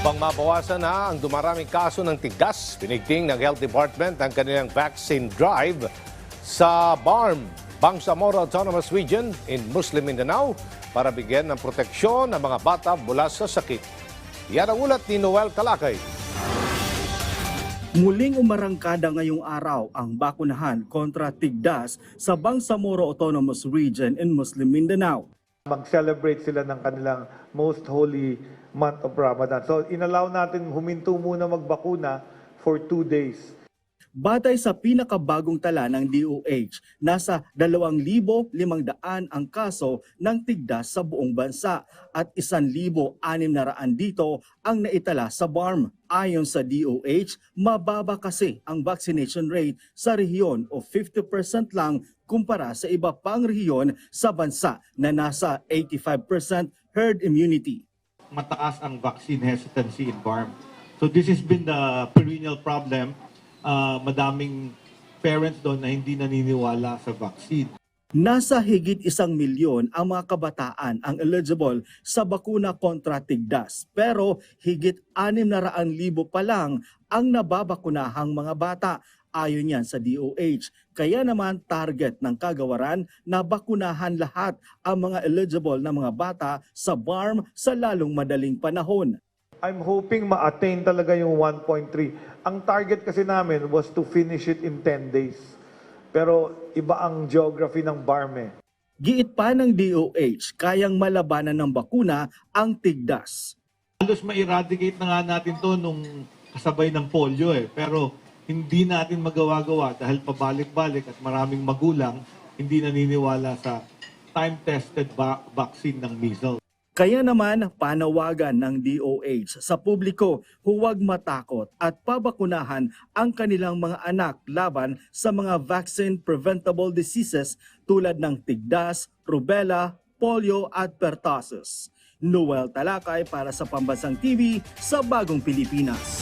Upang mabawasan na ang dumaraming kaso ng tigas, pinigting ng Health Department ang kanilang vaccine drive sa BARM, Bangsamoro Autonomous Region in Muslim Mindanao para bigyan ng proteksyon ang mga bata mula sa sakit. Yan ang ulat ni Noel Kalakay. Muling umarangkada ngayong araw ang bakunahan kontra tigdas sa Bangsamoro Autonomous Region in Muslim Mindanao. mag-celebrate sila ng kanilang most holy month of Ramadan. So inallow natin huminto muna magbakuna for two days. Batay sa pinakabagong tala ng DOH, nasa 2,500 ang kaso ng tigdas sa buong bansa at 1,600 dito ang naitala sa BARM. Ayon sa DOH, mababa kasi ang vaccination rate sa rehiyon o 50% lang kumpara sa iba pang rehiyon sa bansa na nasa 85% herd immunity. Mataas ang vaccine hesitancy in BARM. So this has been the perennial problem. Uh, madaming parents doon na hindi naniniwala sa vaccine. Nasa higit isang milyon ang mga kabataan ang eligible sa bakuna kontra tigdas. Pero higit 600,000 pa lang ang nababakunahang mga bata ayon yan sa DOH. Kaya naman target ng kagawaran na bakunahan lahat ang mga eligible na mga bata sa BARM sa lalong madaling panahon. I'm hoping ma-attain talaga yung 1.3. Ang target kasi namin was to finish it in 10 days. Pero iba ang geography ng BARM eh. Giit pa ng DOH, kayang malabanan ng bakuna ang tigdas. Halos ma-eradicate na nga natin to nung kasabay ng polio eh. Pero hindi natin magawa-gawa dahil pabalik-balik at maraming magulang hindi naniniwala sa time-tested va- vaccine ng measles. Kaya naman panawagan ng DOH sa publiko huwag matakot at pabakunahan ang kanilang mga anak laban sa mga vaccine preventable diseases tulad ng tigdas, rubella, polio at pertussis. Noel Talakay para sa Pambansang TV sa Bagong Pilipinas.